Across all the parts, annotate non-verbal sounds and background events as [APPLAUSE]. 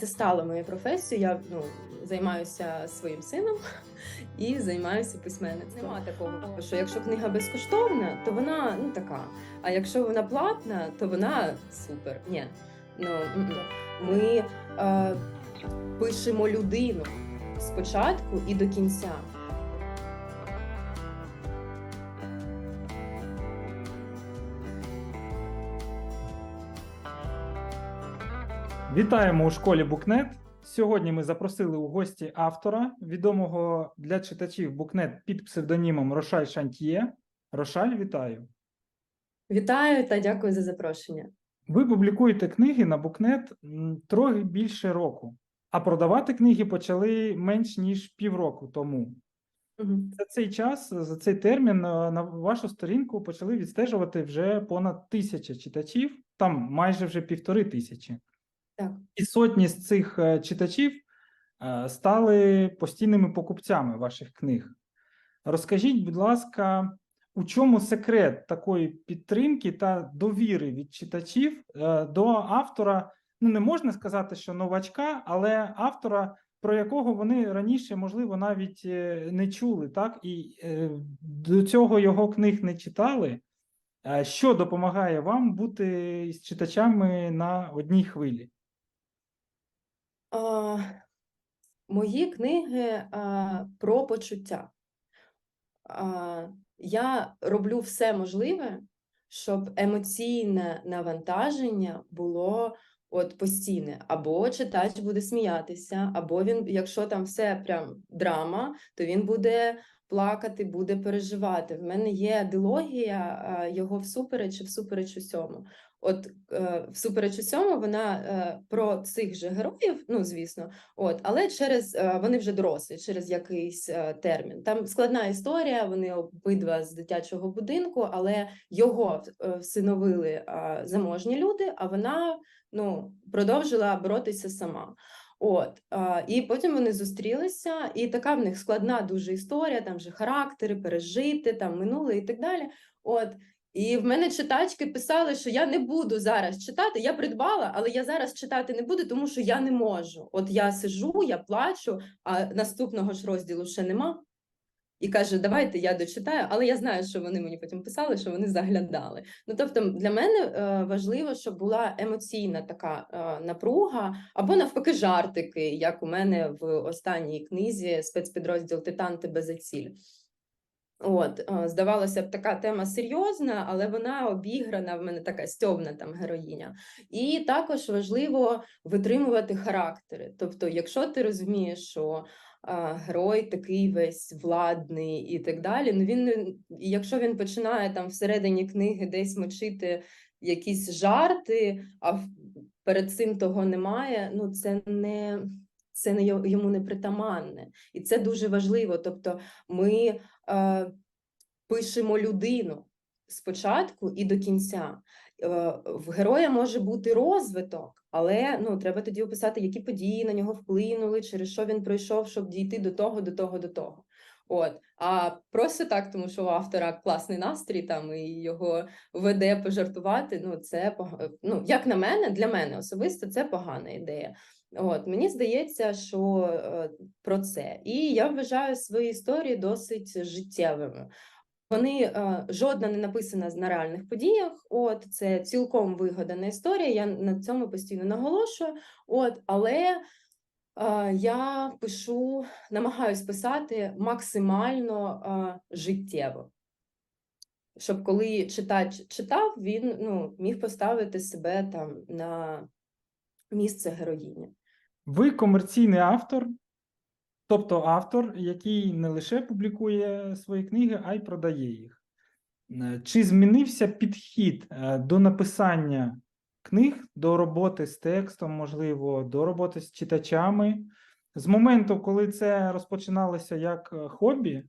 Це стало моєю професією. Я ну, займаюся своїм сином і займаюся письменництвом. Нема такого, що якщо книга безкоштовна, то вона ну така. А якщо вона платна, то вона супер. Ні. Ну, ми е, пишемо людину спочатку і до кінця. Вітаємо у школі Букнет. Сьогодні ми запросили у гості автора, відомого для читачів Букнет під псевдонімом Рошаль Шантьє. Рошаль, вітаю. Вітаю та дякую за запрошення. Ви публікуєте книги на Букнет трохи більше року, а продавати книги почали менш ніж півроку тому. За цей час, за цей термін, е, на вашу сторінку почали відстежувати вже понад тисяча читачів, там майже вже півтори тисячі. Так. І сотні з цих е, читачів е, стали постійними покупцями ваших книг. Розкажіть, будь ласка, у чому секрет такої підтримки та довіри від читачів е, до автора? Ну, не можна сказати, що новачка, але автора, про якого вони раніше, можливо, навіть не чули, так? І до цього його книг не читали. Що допомагає вам бути з читачами на одній хвилі? А, мої книги а, про почуття. А, я роблю все можливе, щоб емоційне навантаження було от постійне. Або читач буде сміятися, або він, якщо там все прям драма, то він буде плакати, буде переживати. В мене є дилогія а, його всупереч і всупереч усьому. От е, всупереч усьому вона е, про цих же героїв, ну звісно, от, але через е, вони вже дорослі, через якийсь е, термін. Там складна історія. Вони обидва з дитячого будинку, але його е, всиновили е, заможні люди, а вона ну продовжила боротися сама. От і потім вони зустрілися, і така в них складна дуже історія. Там же характери, пережити, там минуле і так далі. От і в мене читачки писали, що я не буду зараз читати. Я придбала, але я зараз читати не буду, тому що я не можу. От я сижу, я плачу, а наступного ж розділу ще нема. І каже, давайте я дочитаю, але я знаю, що вони мені потім писали, що вони заглядали. Ну тобто, для мене е, важливо, щоб була емоційна така е, напруга, або навпаки, жартики, як у мене в останній книзі спецпідрозділ Титан тебе за ціль. От, е, здавалося б, така тема серйозна, але вона обіграна, в мене така стьобна там героїня. І також важливо витримувати характери. Тобто, якщо ти розумієш, що герой такий весь владний і так далі, ну він якщо він починає там всередині книги десь мочити якісь жарти, а перед цим того немає, ну це не. Це не йому не притаманне, і це дуже важливо. Тобто, ми е, пишемо людину спочатку і до кінця. Е, в героя може бути розвиток, але ну треба тоді описати, які події на нього вплинули, через що він пройшов, щоб дійти до того, до того, до того. От, а просто так, тому що у автора класний настрій там і його веде пожартувати. Ну, це ну, як на мене, для мене особисто це погана ідея. От мені здається, що е, про це, і я вважаю свої історії досить життєвими. Вони е, жодна не написана на реальних подіях. От це цілком вигадана історія. Я на цьому постійно наголошую. От, але е, я пишу, намагаюсь писати максимально е, життєво. Щоб коли читач читав, він ну, міг поставити себе там на місце героїні. Ви комерційний автор, тобто автор, який не лише публікує свої книги, а й продає їх. Е, Чи змінився підхід е, до написання книг, до роботи з текстом, можливо, до роботи з читачами з моменту, коли це розпочиналося як е, хобі,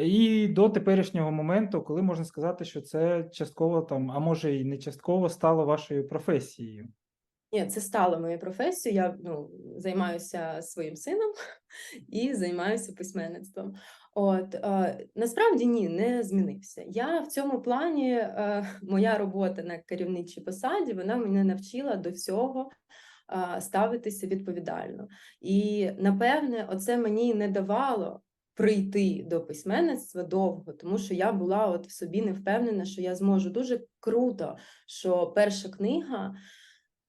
і до теперішнього моменту, коли можна сказати, що це частково там, а може і не частково стало вашою професією? Ні, це стало моєю професією. Я ну, займаюся своїм сином [LAUGHS] і займаюся письменництвом. От е, насправді ні, не змінився. Я в цьому плані, е, [LAUGHS] моя робота на керівничій посаді, вона мене навчила до всього а, ставитися відповідально. І напевне, оце мені не давало прийти до письменництва довго, тому що я була от в собі не впевнена, що я зможу. Дуже круто, що перша книга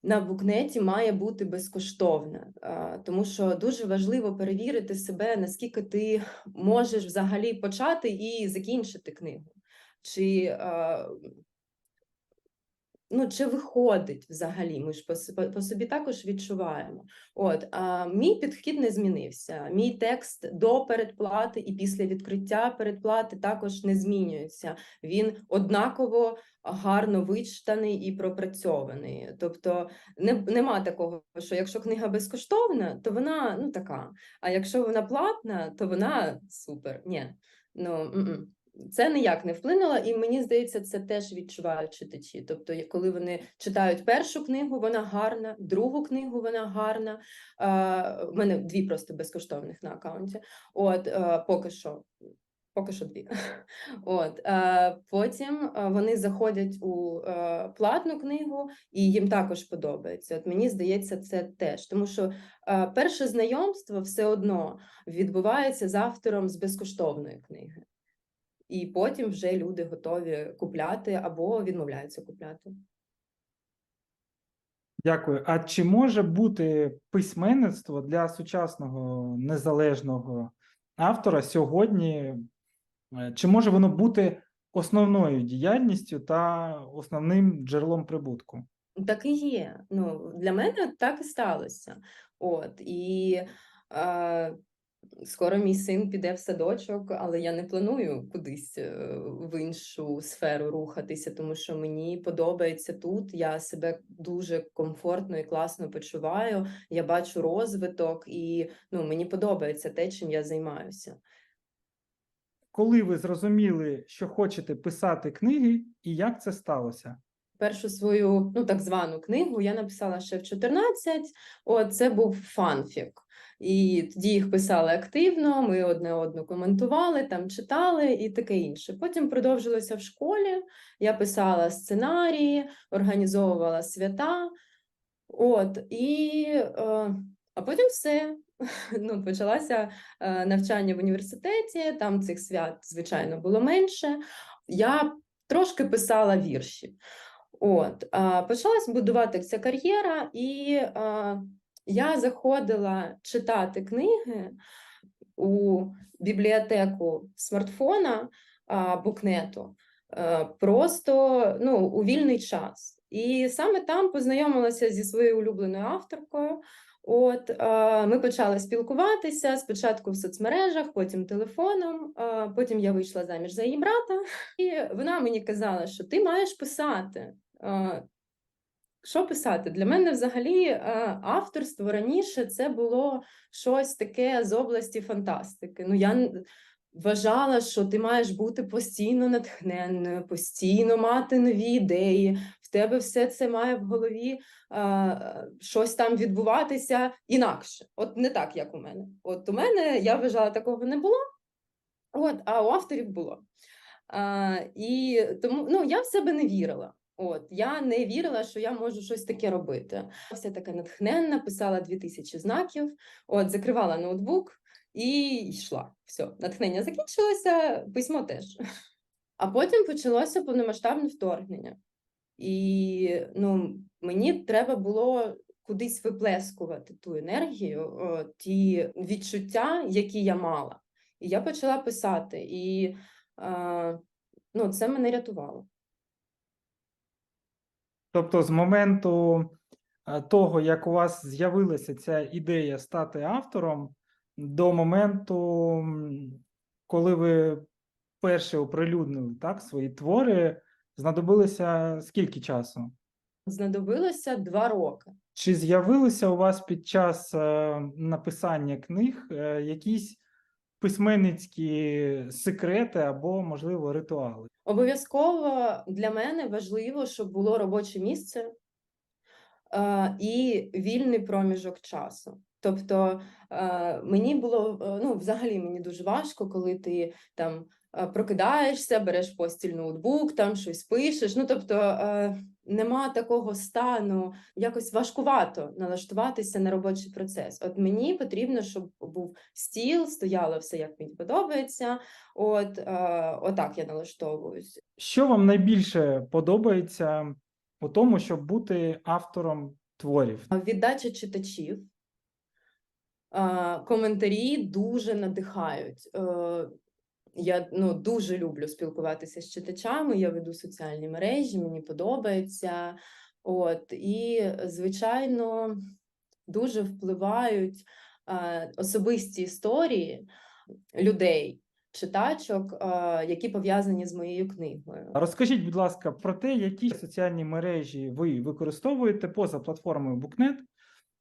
на букнеті має бути безкоштовна, тому що дуже важливо перевірити себе, наскільки ти можеш взагалі почати і закінчити книгу. Чи, ну, чи виходить взагалі? Ми ж по, собі також відчуваємо. От, а мій підхід не змінився. Мій текст до передплати і після відкриття передплати також не змінюється. Він однаково гарно вичитаний і пропрацьований. Тобто не, нема такого, що якщо книга безкоштовна, то вона ну така. А якщо вона платна, то вона супер. Ні. Ну, м-м. Це ніяк не вплинуло, і мені здається, це теж відчувають читачі. Тобто, коли вони читають першу книгу, вона гарна, другу книгу вона гарна. А, в мене дві просто безкоштовних на аккаунті. От е, поки що. Поки що дві. [LAUGHS] От е, потім е, вони заходять у е, платну книгу, і їм також подобається. От мені здається, це теж, тому що е, перше знайомство все одно відбувається з автором з безкоштовної книги, і потім вже люди готові купляти або відмовляються купляти. Дякую. А чи може бути письменництво для сучасного незалежного автора сьогодні? е, Чи може воно бути основною діяльністю та основним джерелом прибутку? Так і є. Ну, для мене так і сталося. От, і е, скоро мій син піде в садочок, але я не планую кудись е, в іншу сферу рухатися, тому що мені подобається тут. Я себе дуже комфортно і класно почуваю. Я бачу розвиток, і ну, мені подобається те, чим я займаюся. Коли ви зрозуміли, що хочете писати книги, і як це сталося? Першу свою ну так звану книгу я написала ще в 14. От це був фанфік. І тоді їх писали активно. Ми одне одну коментували, там читали і таке інше. Потім продовжилося в школі. Я писала сценарії, організовувала свята. От і е, а потім все. [LAUGHS] Ну, почалося е, навчання в університеті. Там цих свят, звичайно, було менше. Я трошки писала вірші. От, почалась будуватися кар'єра, і а, я заходила читати книги у бібліотеку смартфона букнету просто ну, у вільний час. І саме там познайомилася зі своєю улюбленою авторкою. От е, ми почали спілкуватися спочатку в соцмережах, потім телефоном. Е, потім я вийшла заміж за її брата, і вона мені казала, що ти маєш писати. Е, що писати? Для мене взагалі е, авторство раніше це було щось таке з області фантастики. Ну я вважала, що ти маєш бути постійно натхненною, постійно мати нові ідеї. В тебе все це має в голові е, щось там відбуватися інакше. От не так, як у мене. От у мене я вважала, такого не було. От, а у авторів було. А, і тому ну, я в себе не вірила. От, я не вірила, що я можу щось таке робити. Все таке натхненна, писала 2000 знаків, от, закривала ноутбук і йшла. Все, натхнення закінчилося, письмо теж. А потім почалося повномасштабне вторгнення. І ну, мені треба було кудись виплескувати ту енергію, о, ті відчуття, які я мала. І я почала писати, і е, ну, це мене рятувало. Тобто, з моменту е, того, як у вас з'явилася ця ідея стати автором, до моменту, коли ви перше оприлюднили так, свої твори, знадобилося скільки часу? Знадобилося два роки. Чи з'явилися у вас під час е, написання книг е, якісь письменницькі секрети або, можливо, ритуали? Обов'язково для мене важливо, щоб було робоче місце е, і вільний проміжок часу. Тобто е, мені було е, ну, взагалі мені дуже важко, коли ти там е, прокидаєшся, береш постіль ноутбук, там щось пишеш. Ну тобто нема такого стану, якось важкувато налаштуватися на робочий процес. От мені потрібно, щоб був стіл, стояло все, як мені подобається. От отак я налаштовуюсь. Що вам найбільше подобається у тому, щоб бути автором творів? Віддача читачів. Коментарі дуже надихають. Е, Я ну, дуже люблю спілкуватися з читачами. Я веду соціальні мережі, мені подобається. От, і, звичайно, дуже впливають е, особисті історії людей, читачок, які пов'язані з моєю книгою. Розкажіть, будь ласка, про те, які соціальні мережі ви використовуєте поза платформою е,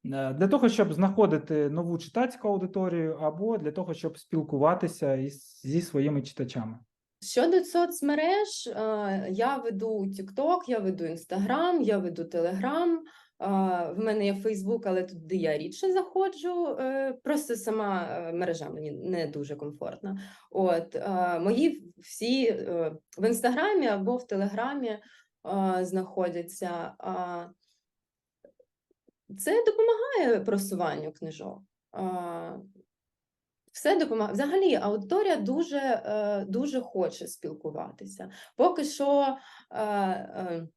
для того, щоб знаходити нову читацьку аудиторію, або для того, щоб спілкуватися із, зі своїми читачами. Щодо соцмереж, е, я веду TikTok, я веду Instagram, я веду Telegram. е, В мене є Facebook, але туди я рідше заходжу. е, Просто сама е, мережа мені не дуже комфортна. От е, мої всі е, в інстаграмі або в Телеграмі е, знаходяться. Це допомагає просуванню книжок. Все допомагає. Взагалі, аудиторія дуже, е, дуже хоче спілкуватися. Поки що, е, е,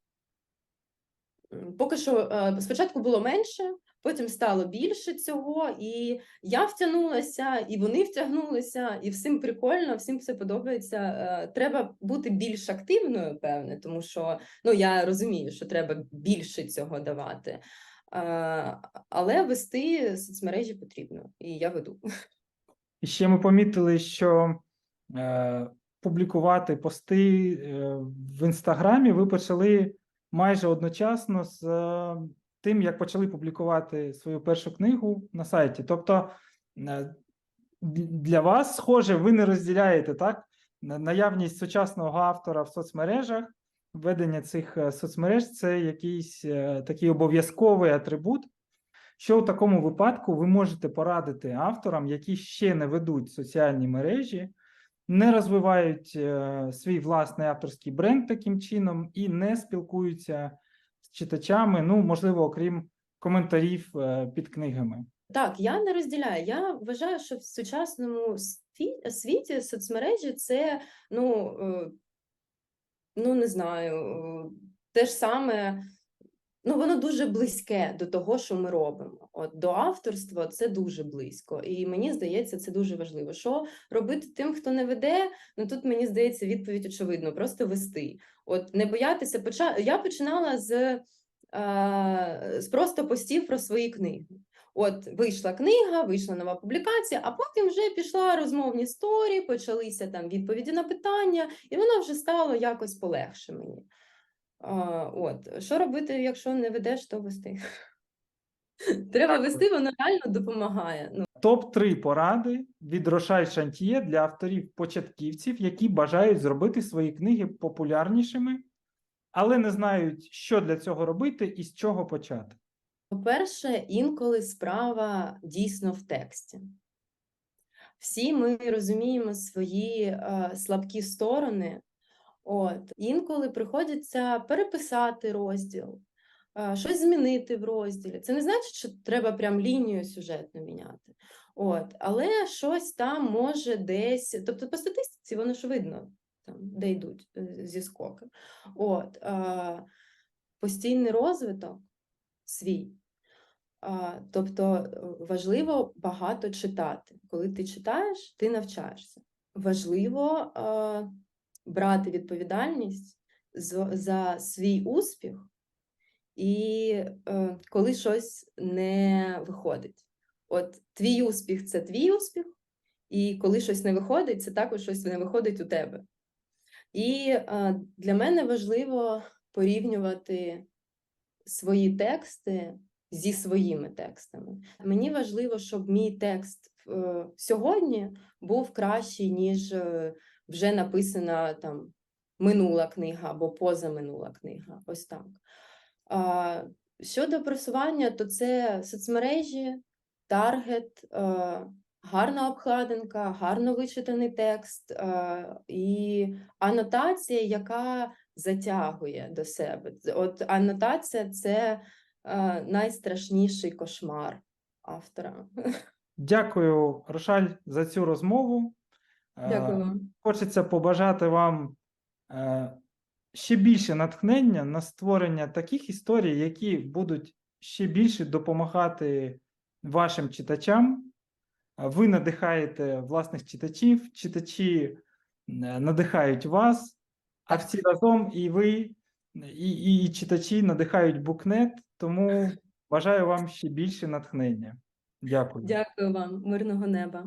поки що спочатку було менше, потім стало більше цього, і я втягнулася, і вони втягнулися, і всім прикольно, всім все подобається. Треба бути більш активною, певне, тому що ну, я розумію, що треба більше цього давати. Е, Але вести соцмережі потрібно, і я веду. [LAUGHS] Ще ми помітили, що е, публікувати пости е, в інстаграмі ви почали майже одночасно з е, тим, як почали публікувати свою першу книгу на сайті. Тобто для вас, схоже, ви не розділяєте так на- наявність сучасного автора в соцмережах. Ведення цих е, соцмереж це якийсь е, такий обов'язковий атрибут. Що у такому випадку ви можете порадити авторам, які ще не ведуть соціальні мережі, не розвивають е, свій власний авторський бренд таким чином і не спілкуються з читачами, ну, можливо, окрім коментарів під книгами? Так, я не розділяю. Я вважаю, що в сучасному світі соцмережі це, ну, ну не знаю, те ж саме, ну воно дуже близьке до того, що ми робимо. От до авторства це дуже близько. І мені здається, це дуже важливо. Що робити тим, хто не веде? Ну тут мені здається, відповідь очевидно, просто вести. От не боятися поча... Я починала з, з просто постів про свої книги. От вийшла книга, вийшла нова публікація, а потім вже пішла розмовні сторі, почалися там відповіді на питання, і воно вже стало якось полегше мені. А, от що робити, якщо не ведеш, то вести. [LAUGHS] Треба вести, воно реально допомагає. Ну, Топ 3 поради від Рошаль Шантіє для авторів-початківців, які бажають зробити свої книги популярнішими, але не знають, що для цього робити і з чого почати. По-перше, інколи справа дійсно в тексті. Всі ми розуміємо свої е, слабкі сторони. От, інколи приходиться переписати розділ, е, щось змінити в розділі. Це не значить, що треба прям лінію сюжетну міняти. От, але щось там може десь, тобто по статистиці воно ж видно, там, де йдуть е, зі скоки. От, е, постійний розвиток свій. Тобто е, важливо багато читати. Коли ти читаєш, ти навчаєшся. Важливо брати відповідальність за, свій успіх, і е, коли щось не виходить. От твій успіх це твій успіх, і коли щось не виходить, це також щось не виходить у тебе. І е, для мене важливо порівнювати свої тексти зі своїми текстами. Мені важливо, щоб мій текст е, сьогодні був кращий, ніж е, вже написана там минула книга або позаминула книга. Ось так. Щодо просування, то це соцмережі, таргет, е, гарна обкладинка, гарно вичитаний текст і анотація, яка затягує до себе. От анотація це е, найстрашніший кошмар автора. Дякую, Рошаль, за цю розмову. Е, Дякую вам. Хочеться побажати вам е, ще більше натхнення на створення таких історій, які будуть ще більше допомагати вашим читачам. Ви надихаєте власних читачів, читачі е, надихають вас, а всі разом і ви, і, і, і читачі надихають букнет. Тому [LAUGHS] бажаю вам ще більше натхнення. Дякую. Дякую вам, мирного неба.